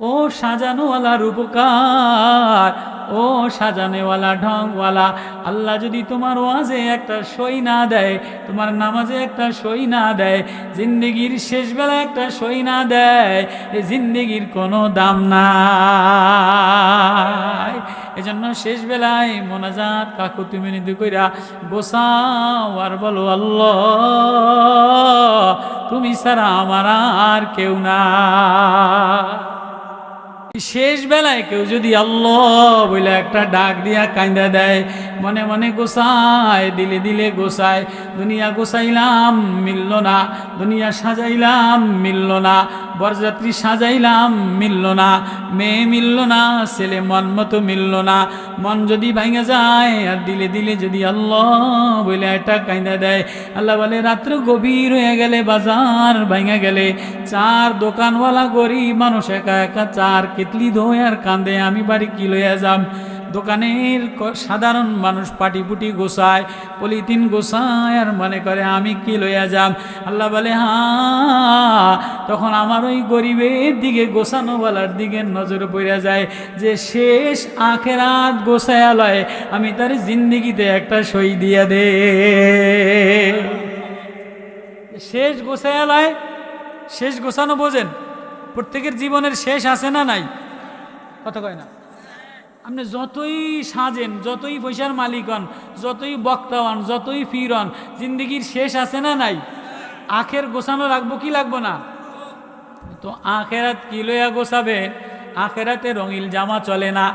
ও সাজানোওয়ালা রূপকার, ও সাজানেওয়ালা ঢংওয়ালা, আল্লাহ যদি তোমার ওয়াজে একটা সই না দেয়, তোমার নামাজে একটা সই না দেয়, জিন্দগির শেষ বেলা একটা সই না দেয় এই জিন্দগির কোনো দাম নাই। এজন্য শেষ বেলায় মোনাজাত কাকু তুমি নিদু কইরা বসাও আর বলো, আল্লাহ, তুমি ছাড়া আমার আর কেউ না শেষ বেলায় কেউ যদি আল্লাহ বলে একটা ডাক দিয়া কাঁদা দেয়, মনে মনে গোসায়, দিলে দিলে গোসায়, দুনিয়া গোসাইলাম, মিলল না, দুনিয়া সাজাইলাম, মিলল না বরযাত্রী সাজাইলাম, মিলল না। মেয়ে মিলল না, ছেলে মন মতো মিলল না। মন যদি ভাঙে যায়, আর দিলে দিলে যদি আল্লাহ বলে এটা কান্দা দেয়। আল্লাহ বলে, রাত্র গভীর হয়ে গেলে, বাজার ভাঙে গেলে। চার দোকানওয়ালা গরিব মানুষ একা একা, চার কেতলি ধোয় আর কান্দে, আমি বাড়ি কি লইয়া যাম? দোকানের সাধারণ মানুষ পাটি পুটি গোসায়, পলিথিন গোসায় আর মনে করে, আমি কি লইয়া যাম? আল্লাহ বলে হ্যাঁ তখন আমার ওই গরিবের দিকে, গোসানোওয়ালার দিকে নজর পড়ে যায় যে, শেষ আখেরাত গোসায়া লয় আমি তার জিন্দিগিতে একটা সই দিয়া দে। শেষ গোসায়া লয় শেষ গোছানো বোঝেন? প্রত্যেকের জীবনের শেষ আছে না নাই? কথা কয় না। আপনি যতই সাজেন, যতই পয়সার মালিক হন, যতই বক্তা হন, যতই ফির হন, জিন্দগির শেষ আছে না নাই? আখের গোছানো রাখব কি লাগবো না? তো আখেরাত কি লইয়া গোছাবে? আখেরাতে রঙিল জামা চলে না।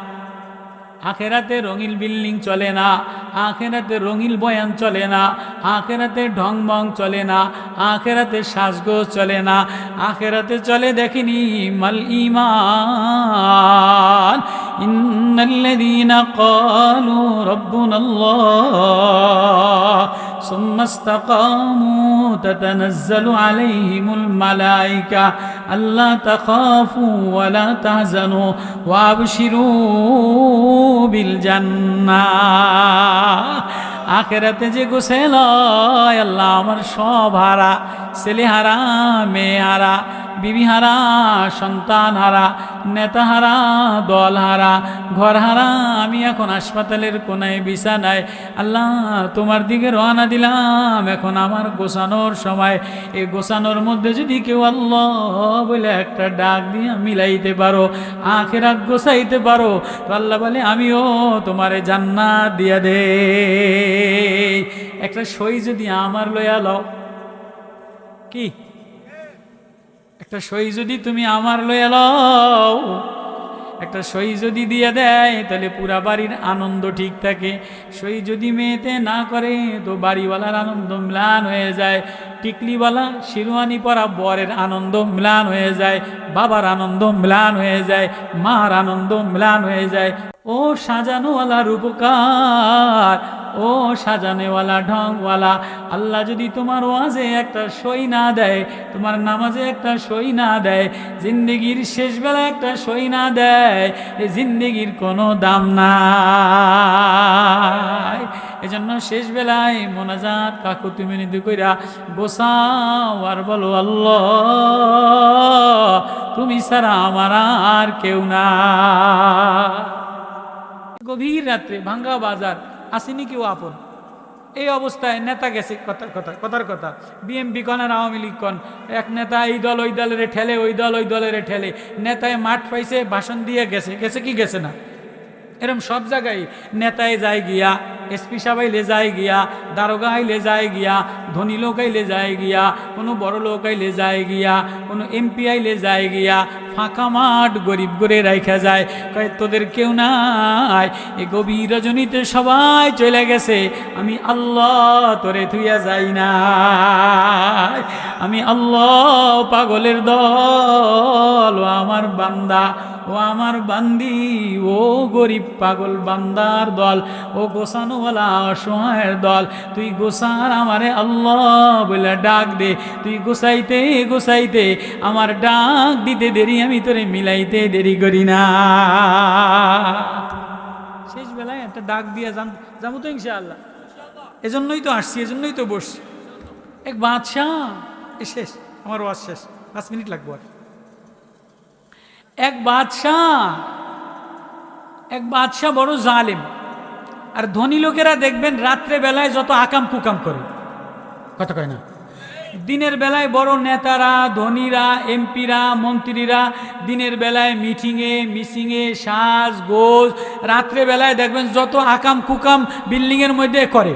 আখেরাতে রঙিল বিল্ডিং চলে না। আখেরাতে রঙিল বয়ান চলে না। আখেরাতে ঢং চলে না। আখেরাতে সাজগোজ চলে না। আখেরাতে চলে দেখিনি মাল ইমান। ক্বালু রাব্বুনাল্লাহ সুম্মা ইসতাকামু তাতানাজ্জালু আলাইহিমুল মালায়েকা আল্লা তাখাফু ওয়া লা তাহজানু ওয়া আবশিরু বিল জান্নাহ আখেরাতে যে গোসেল আল্লাহ আমার সব হারা ছেলে হারা মেয়ে হারা বিবি হারা সন্তান হারা নেতা হারা দল হারা ঘর হারা আমি এখন হাসপাতালের কোনায়, বিছানায়। আল্লাহ, তোমার দিকে রওনা দিলাম। এখন আমার গোছানোর সময়। এই গোছানোর মধ্যে যদি কেউ আল্লাহ বলে একটা ডাক দিয়ে মিলাইতে পারো, আখেরাত গোসাইতে পারো, তো আল্লাহ বলে, আমিও তোমারে জান্নাত দিয়া দে একটা সই যদি আমার লইয়া লও। কি? একটা সই যদি তুমি আমার লয়ে লও, একটা সই যদি দিয়ে দেয়, তাহলে পুরা বাড়ির আনন্দ ঠিক থাকে। সই যদি মেয়েতে না করে, তো বাড়িওয়ালার আনন্দ ম্লান হয়ে যায়। টিকলিওয়ালা শিরোয়ানি পরা বরের আনন্দ ম্লান হয়ে যায়, বাবার আনন্দ ম্লান হয়ে যায়, মার আনন্দ ম্লান হয়ে যায়। ও সাজানোওয়ালা রূপকার, ও সাজানেওয়ালা ঢংওয়ালা, আল্লাহ যদি তোমার ওয়াজে একটা সই না দেয়, তোমার নামাজে একটা সই না দেয়, জিন্দগির শেষ বেলা একটা সই না দেয় এই জিন্দগির কোনো দাম নাই। এজন্য শেষ বেলায় মোনাজাত কাকু তুমি নিদু কইরা, বসাও আর বলো আল্লাহ, তুমি ছাড়া আমার আর কেউ না। গভীর রাত্রে ভাঙ্গা বাজার, আসেনি কেউ আপন। এই অবস্থায় নেতা গেছে, কথার কথা কথার কথা। বিএমপি কন আর আওয়ামী লীগ কন, এক নেতা এই দল, ওই দলের ঠেলে, ওই দল, ওই দলের ঠেলে। নেতায় মাঠ পাইছে, ভাষণ দিয়ে গেছে গেছে কি গেছে না? এরম সব জায়গায় নেতায় যায় গিয়া এসপি সাবাইলে যায় গিয়া, দারোগা আইলে যায় গিয়া, ধনী লোক আইলে যায় গিয়া, কোনো বড় লোক আইলে যায় গিয়া, কোনো এমপি আইলে যায় গিয়া, ফাঁকা মাঠ গরিব করে রাইখা যায়। কয়, তোদের কেউ নাই, এ গভীর রজনীতে সবাই চলে গেছে, আমি আল্লাহ তোরে থুইয়া যাই না আমি আল্লাহ পাগলের দল, ও আমার বান্দা, ও আমার বান্দি, ও গরিব পাগল বান্দার দল, ও গোসানোওয়ালা অসহায়ের দল। তুই গোসার আমারে আল্লাহ বলে ডাক দে। তুই গোসাইতে গোসাইতে আমার ডাক দিতে দেরি, আমি তোরে মিলাইতে দেরি করি না। শেষ বেলায় একটা ডাক দিয়ে যাম যাব তো ইনশাআল্লাহ। এজন্যই তো আসছি, এজন্যই তো বসছি। এক বাদশাহ, এ শেষ, আমার ওয়াজ শেষ, পাঁচ মিনিট লাগবো আর। এক বাদশাহ এক বাদশাহ বড় জালেম। আর ধনী লোকেরা দেখবেন রাত্রে বেলায় যত আকাম কুকাম করে। কথা কয় না? দিনের বেলায় বড় নেতারা, ধনীরা, এমপিরা, মন্ত্রীরা, দিনের বেলায় মিটিংয়ে, মিসিংয়ে সাজ, গোজ, রাত্রে বেলায় দেখবেন যত আকাম কুকাম বিল্ডিংয়ের মধ্যে করে।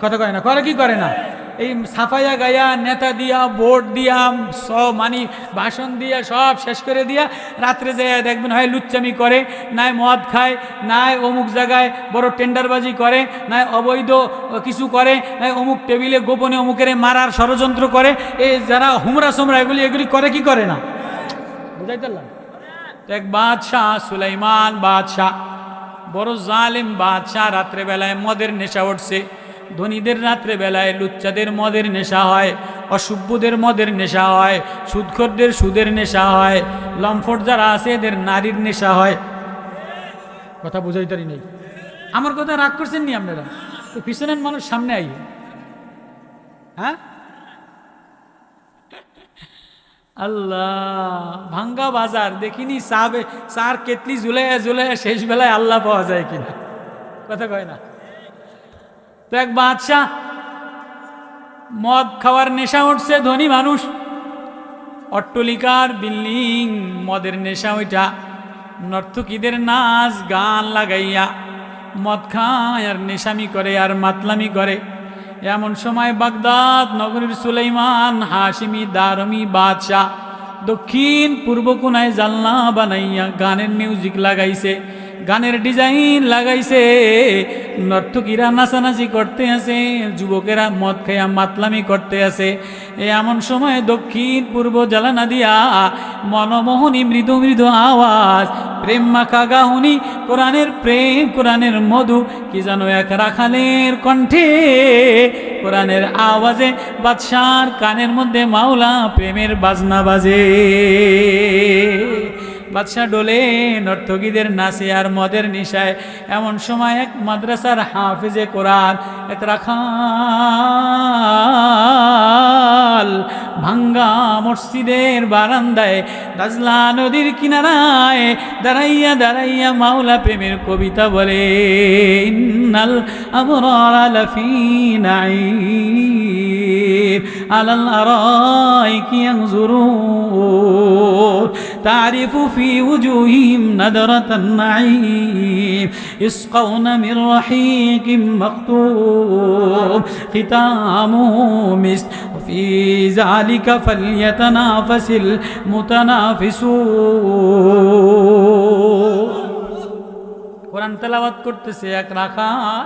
কথা কয় না? করে কি করে না? এই সাফাইয়া গায়া, নেতা দিয়া, ভোট দিয়া, সব মানি, ভাষণ দিয়া, সব শেষ করে দিয়া রাত্রে যায় দেখবেন হয় লুচ্চামি করে, নাই মদ খায়, নাই অমুক জায়গায় বড় টেন্ডারবাজি করে, নাই অবৈধ কিছু করে, নাই অমুক টেবিলে গোপনে অমুকের মারার ষড়যন্ত্র করে, এই যারা হুমরা সোমরা এগুলি এগুলি করে কি করে না? বুঝাই তো এক বাদশাহ সুলাইমান বাদশাহ, বড় জালিম বাদশাহ রাত্রেবেলায় মদের নেশা উঠছে। ধনীদের রাত্রে বেলায় লুচ্চাদের মদের নেশা হয়, অসভ্যদের মদের নেশা হয়, সুদখোরদের সুদের নেশা হয়, লম্ফট যারা আছে এদের নারীর নেশা হয়। কথা বুঝাইতারি নেই। আমার কথা রাগ করছেন নি আপনারা? তো পিছনের মানুষ সামনে আই হ্যাঁ? আল্লাহ, ভাঙ্গা বাজার, দেখিনি চাবে চার কেতলি জুলাইয়া জুলাইয়া শেষ বেলায় আল্লাহ পাওয়া যায় কিনা? কথা কয় না। তো এক বাদশাহ, মদ খাওয়ার নেশা উঠছে, ধনী মানুষ। অট্টলিকার বিল্ডিং, মদের নেশা ওইটা। নর্তকীদের নাচ, গান লাগাইয়া মদ খায়, আর নেশামি করে, আর মাতলামি করে। এমন সময় বাগদাদ নগরীর সুলাইমান হাসিমি দারমি বাদশাহ দক্ষিণ পূর্ব কোনায় জালনা বানাইয়া গানের মিউজিক লাগাইছে। গানের ডিজাইন লাগাইছে। নর্তকীরা নাচানাচি করতে আছে, যুবকেরা মদ খেয়া মাতলামি করতে আছে। এমন সময় দক্ষিণ পূর্ব জ্বালানা দিয়া মনমোহনী মৃদু মৃদু আওয়াজ, প্রেম মাখা গাহুনি, কোরআনের প্রেম, কোরআনের মধু, কি যেন এক রাখালের কণ্ঠে। কোরআনের আওয়াজে বাদশার কানের মধ্যে মাওলা প্রেমের বাজনা বাজে। বাদশাহ ডোলে নর্তকীদের নাচে আর মদের নিশায়। এমন সময় এক মাদ্রাসার হাফিজে কোরআন এক রাখাল ভাঙ্গা মসজিদের বারান্দায় দাজলা নদীর কিনারায় দাঁড়াইয়া দাঁড়াইয়া মাওলা প্রেমের কবিতা বলে, ইন্নাল আবরার লাফি নাঈম। আলাল আরাইকি ইয়ানজুরুন تعرف في وجوههم نذرة النعيم يسقون من رحيق مختوم ختامه مسك وفي ذلك فليتنافس المتنافسون কোরআন তেলাওয়াত করতেছে এক রাখাল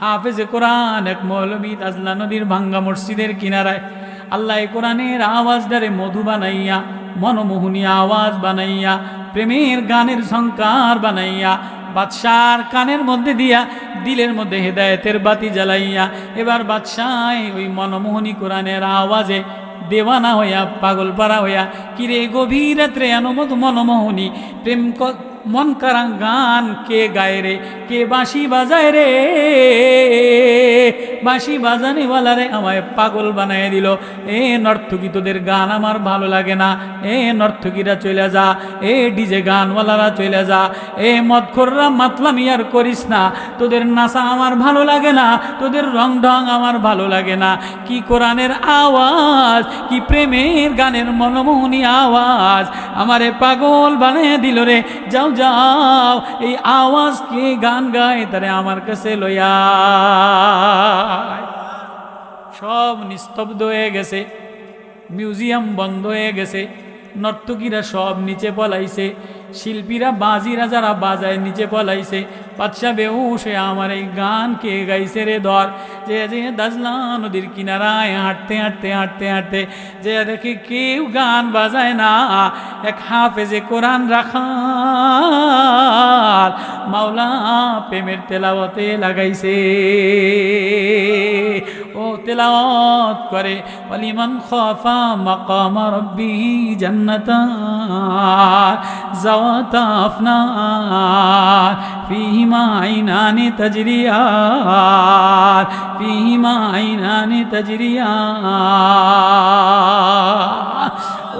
হাফেজে কোরআন, এক মৌলবী তাজলা নদীর ভাঙ্গা মসজিদের কিনারায় আল্লাহ কোরআনের আওয়াজ দ্বারে মধু বানাইয়া, মনমোহনী আওয়াজ বানাইয়া, প্রেমের গানের সংকার বানাইয়া, বাদশার কানের মধ্যে দিয়া, দিলের মধ্যে হেদায়েতের বাতি জ্বালাইয়া, এবার বাদশাহ ওই মনমোহনী কোরআনের আওয়াজে দেওয়ানা হইয়া পাগল পাড়া হইয়া, কিরে গভীর রাত্রে অনুমত মনমোহনী, প্রেম মন কারা গান কে গায় রে কে বাঁশি বাজায় রে বাঁশি বাজানিওয়ালা রে আমায় পাগল বানায় দিল। এ নর্তকী তোদের গান আমার ভালো লাগে না। এ নর্তকীরা চলে যা। এ ডিজে গানওয়ালারা চলে যা। এ মদখোররা মাতলামি আর করিস না। তোদের নাচা আমার ভালো লাগে না। তোদের রং ঢং আমার ভালো লাগে না। কি কোরআনের আওয়াজ, কি প্রেমের গানের মনমোহনী আওয়াজ আমারে পাগল বানিয়ে দিল রে। যাও যাও, এই আওয়াজ কে গান গায় তারে আমার কাছে লইয়া সব নিস্তব্ধ হয়ে গেছে মিউজিয়াম বন্ধ হয়ে গেছে। নর্তকীরা সব নিচে পলাইছে। শিল্পীরা, বাজিরা যারা বাজায় নিচে পলাইছে। বাদশা বেউস আমার এই গান কে গাইছে রে ধর যে যে দাজলা নদীর কিনারায় হাঁটতে হাঁটতে হাঁটতে হাঁটতে, যে দেখে কেউ গান বাজায় না। এক হাফেজে কোরআন রাখা মাওলা প্রেমের তেলাওয়াতে লাগাইছে। ও তেলাওয়াত করে, ওয়ালিমান খাফা মাকাম রব্বিহি জান্নাতান জাওয়াতা আফনান, ফিহিমা আইনানি তাজরিয়ান, ফিহিমা আইনানি তাজরিয়ান।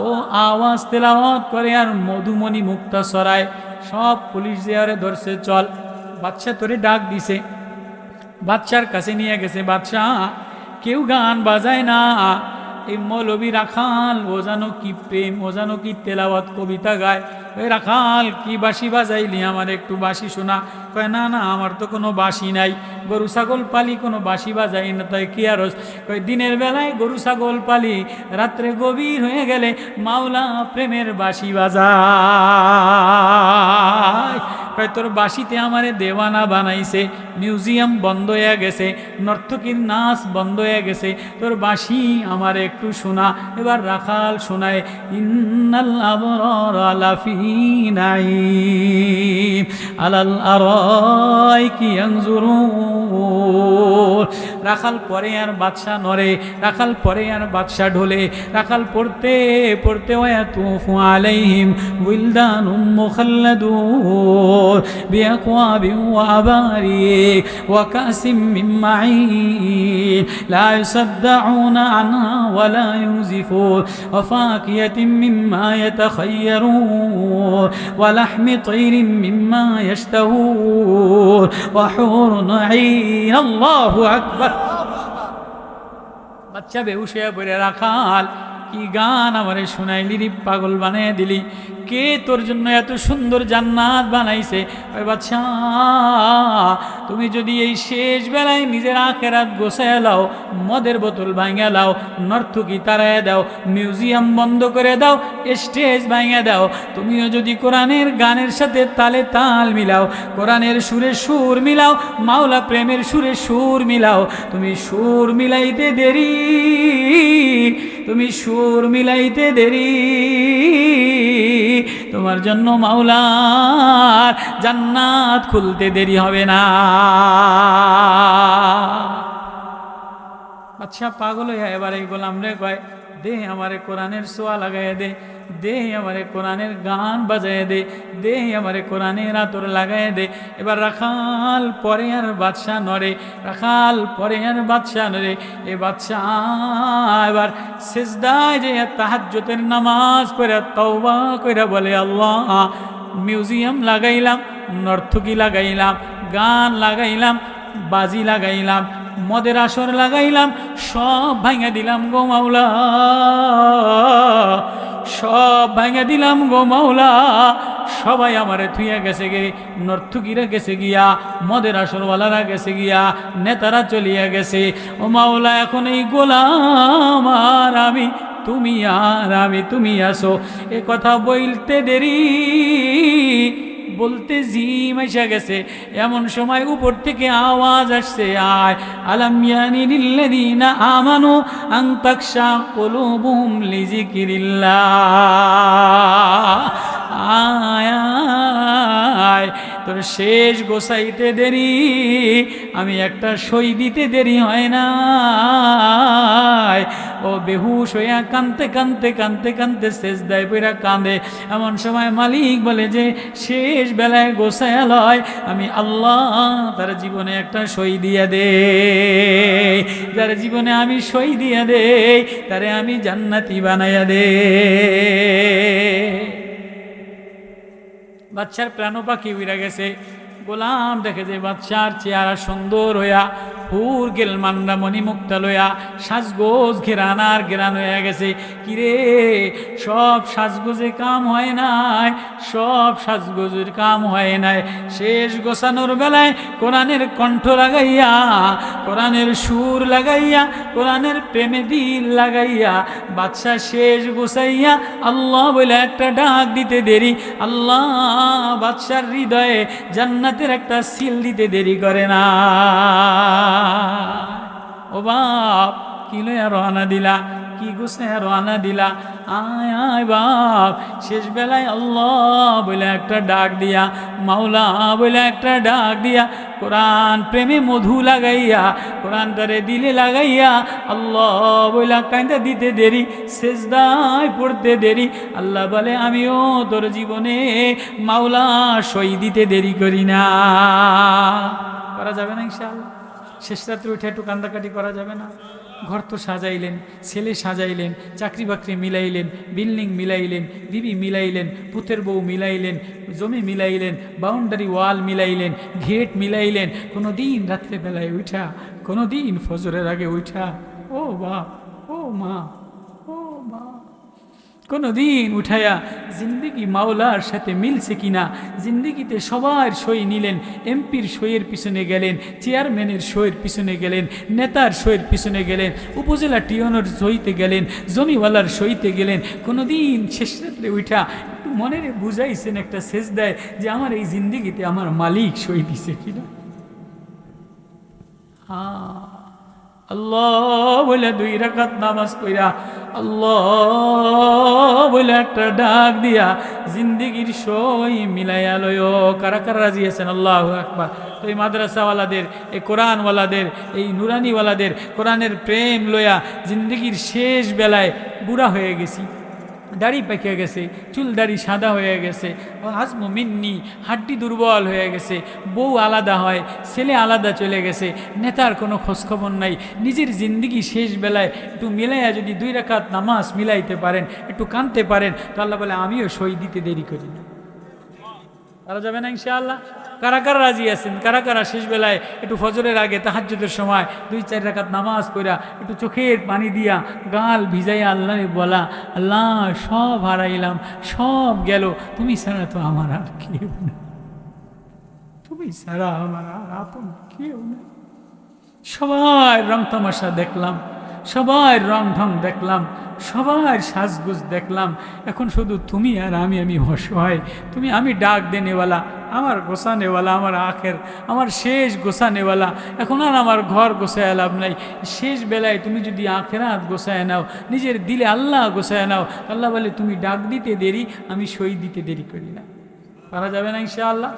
ও ও আওয়াজ তেলাওয়াত করে আর মধুমণি মুক্তা সরায় সব পুলিশ দেয়ারে ধরছে, চল বাচ্চা তোরে ডাক দিছে। বাচ্চার কাছে নিয়ে গেছে বাচ্চা কেউ গান বাজায় না। এই মৌলবী রাখাল, ও জানো কি প্রেম, ও জানো কি তেলাওয়াত, কবিতা গায়। ওই রাখাল, কি বাঁশি বাজাইলি আমার একটু বাঁশি শোনা। কয়, না না, আমার তো কোনো বাঁশি নাই। গরু, ছাগল, পালি কোনো বাঁশি বাজাই না, তাই কি আর কয়, দিনের বেলায় গরু, ছাগল, পালি, রাত্রে গভীর হয়ে গেলে মাওলা প্রেমের বাঁশি বাজায়। কয় তোর বাসিতে আমারে দেওয়ানা বানাইছে মিউজিয়াম বন্ধ হয়ে গেছে, নর্তকীর নাচ বন্ধ হয়ে গেছে, তোর বাসি আমার একটু শোনা, এবার রাখাল শোনায়, ইন্নাল আবরার আলাফি নাঈম, আলাল আরাইকি ইয়ানজুরুন। রাখাল পরে আর বাদশা নরে রাখাল পরে আর বাদশা ঢোলে রাখাল পড়তে পড়তে ওয়াতুফু আলাইহিম উইলদানুম মুখাল্লাদুন বিআকওয়াবি ওয়া আবারিক ওয়া কাসিম মিন মাঈন লা ইউসাদ্দাউনা আনহা ওয়া লা ইউজিফুন ওয়া ফাকিয়াতিন মিম্মা يتخيرون ولحم طير مما يشتهون وحور عين الله أكبر বাচ্চা বেহুশ হয়ে পড়ে রাখাল কি গান আমারে শুনাইলি রে পাগল বানিয়ে দিলি? কে তোর জন্য এত সুন্দর জান্নাত বানাইছে? বাচ্চা তুমি যদি এই শেষ বেলায় নিজের আখেরাত গোছায় লাও, মদের বোতল ভাঙে লাও, নর্তকি তারায় দাও, মিউজিয়াম বন্ধ করে দাও, স্টেজ ভাঙে দাও, তুমিও যদি কোরআনের গানের সাথে তালে তাল মিলাও, কোরআনের সুরে সুর মিলাও, মাওলা প্রেমের সুরে সুর মিলাও, তুমি সুর মিলাইতে দেরি তুমি সুর মিলাইতে দেরি। তোমার জন্য মাওলার জান্নাত খুলতে দেরি হবে না। আচ্ছা পাগল হয়ে এবারে গোলাম রে কয় দে আমারে কোরআনের সোয়া লাগাই দে দে আমারে কোরআনের গান বাজায় দে দে আমারে কোরআনের আতর লাগাই দে। এবার রাখাল পরে আর বাদশাহ নরে রাখাল পরে আর বাদশাহ নরে এ বাদশাহ এবার শেষদায় যে তাহাজ্জতের নামাজ পড়ে, তওবা কইরা বলে, আল্লাহ, মিউজিয়াম লাগাইলাম, নর্তকী লাগাইলাম, গান লাগাইলাম, বাজি লাগাইলাম মদের আসর লাগাইলাম, সব ভাঙা দিলাম গো মাওলা। সব ভাঙা দিলাম গো মাওলা। সবাই আমারে থুইয়া গেছে গে নর্থুকিরা গেছে গিয়া, মদের আসরওয়ালারা গেছে গিয়া, নেতারা চলিয়া গেছে। ও মাওলা, এখন এই গোলাম আর আমি, তুমি আর আমি, তুমি আসো। এ কথা বলতে দেরি বলতে জিম এসে গেছে। এমন সময় উপর থেকে আওয়াজ আসছে, আয় আলামিয়ানি লিল্লাযিনা আমানু আন তাকশা কুলুবুহুম লিযিকরিল্লাহ। আয় আয় তোর শেষ গোসাইতে দেরি, আমি একটা সই দিতে দেরি হয় না। ও বেহুশ হইয়া কানতে কানতে কানতে কানতে শেষ দেয় পইরা কাঁদে। এমন সময় মালিক বলে যে, শেষ বেলায় গোসাইয়া লয় আমি আল্লাহ তার জীবনে একটা সই দিয়া দে। যার জীবনে আমি সই দিয়া দে, তারে আমি জান্নাতি বানাইয়া দে। বাচ্চার প্রাণ পাখি উড়ে গেছে। গোলাম দেখে যে বাচ্চার চেহারা সুন্দর হইয়া হুর গেল মান্ডা মণি মুক্তা লইয়া সাজগোজ ঘেরানার ঘেরান হয়ে গেছে। কিরে, সব সাজগোজে কাম হয় নাই, সব সাজগোজের কাম হয় নাই। শেষ গোছানোর বেলায় কোরআনের কণ্ঠ লাগাইয়া, কোরআনের সুর লাগাইয়া, কোরআনের প্রেমে দিল লাগাইয়া বাচ্চা শেষ গোসাইয়া আল্লাহ বলে একটা ডাক দিতে দেরি। আল্লাহ বাদশার হৃদয়ে জান্নাতের একটা সিল দিতে দেরি করে না। ও বাপ, কি লইয়া রওনা দিলা? কি গুছে রওনা দিলা? আয় আয় বাপ, শেষ বেলায় আল্লাহ বলে একটা ডাক দিয়া, মাওলা বলে একটা ডাক দিয়া, কোরআন প্রেমে মধু লাগাইয়া, কোরআনটারে দিলে লাগাইয়া, আল্লাহ বইলা কাইন্দা দিতে দেরি শেষদায় পড়তে দেরি। আল্লাহ বলে, আমিও তোর জীবনে মাওলা সই দিতে দেরি করি না। করা যাবে না ইনশাআল্লাহ। শেষ রাত্রে উঠে একটু কান্দাকাটি করা যাবে না। ঘর তো সাজাইলেন, ছেলে সাজাইলেন, চাকরি বাকরি মিলাইলেন, বিল্ডিং মিলাইলেন, বিবি মিলাইলেন, পুতের বউ মিলাইলেন, জমি মিলাইলেন, বাউন্ডারি ওয়াল মিলাইলেন ঘেট মিলাইলেন কোনো দিন রাত্রেবেলায় উঠা কোনো দিন ফজরের আগে উঠা। ও বা ও মা। কোনো দিন উঠায়া জিন্দিগি মাওলার সাথে মিলছে কিনা? জিন্দিগিতে সবার সই নিলেন, এমপির সইয়ের পিছনে গেলেন, চেয়ারম্যানের সইয়ের পিছনে গেলেন, নেতার সইয়ের পিছনে গেলেন, উপজেলা টিওনোর সইতে গেলেন, জমিওয়ালার সইতে গেলেন। কোনো দিন শেষ রাত্রে উঠা একটু মনের বুঝাইছেন একটা শেষ দেয় যে আমার এই জিন্দিগিতে আমার মালিক সই দিছে কিনা? হ্যাঁ আল্লাহ বলে দুই রাকাত নামাজ পড়া। আল্লাহ বলে একটা ডাক দিয়া জিন্দিগির সই মিলাইয়া লয় কারা কারা রাজি আছেন? আল্লাহ একবার তো এই মাদ্রাসাওয়ালাদের, এই কোরআনওয়ালাদের, এই নুরানিওয়ালাদের, কোরআনের প্রেম লয়া জিন্দিগির শেষ বেলায় বুড়া হয়ে গেছি। দাড়ি পেকে গেছে, চুল দাড়ি সাদা হয়ে গেছে, আজমু মিন্নি, হাড্ডি দুর্বল হয়ে গেছে, বউ আলাদা হয়, ছেলে আলাদা চলে গেছে, নেতার কোনো খোঁজখবর নাই, নিজের জিন্দিগি শেষ বেলায় একটু মিলাইয়া যদি দুই রাকাত নামাজ মিলাইতে পারেন, একটু কানতে পারেন, তো আল্লাহ বলে, আমিও সই দিতে দেরি করি না। তারা যাবে না ইনশাআল্লাহ? কারা কারা রাজি আছেন? কারা কারা শেষ বেলায় একটু ফজরের আগে তাহাজ্জুদের সময় দুই, চার রাকাত নামাজ কইরা একটু চোখের পানি দিয়া গাল ভিজাইয়া আল্লাহ বলা, আল্লাহ, সব হারাইলাম, সব গেল। তুমি ছাড়া তো আমার আর কেউ না তুমি ছাড়া আমার আর আপন কেউ না সবাই রং তামাশা দেখলাম। সবাই রং ঢং দেখলাম, সবার সাজগুজ দেখলাম। এখন শুধু তুমি আর আমি আমি অসহায়। তুমি আমি ডাক দেনেওয়ালা, আমার গোসানেওয়ালা আমার আখের, আমার শেষ গোসানেওয়ালা এখন আর আমার ঘর গোসায় লাভ নাই। শেষ বেলায় তুমি যদি আখের হাত গোসায় নাও, নিজের দিলে আল্লাহ গোসায় নাও, আল্লাহ বলে, তুমি ডাক দিতে দেরি, আমি সই দিতে দেরি করি না। পারা যাবে না ইনশাআল্লাহ।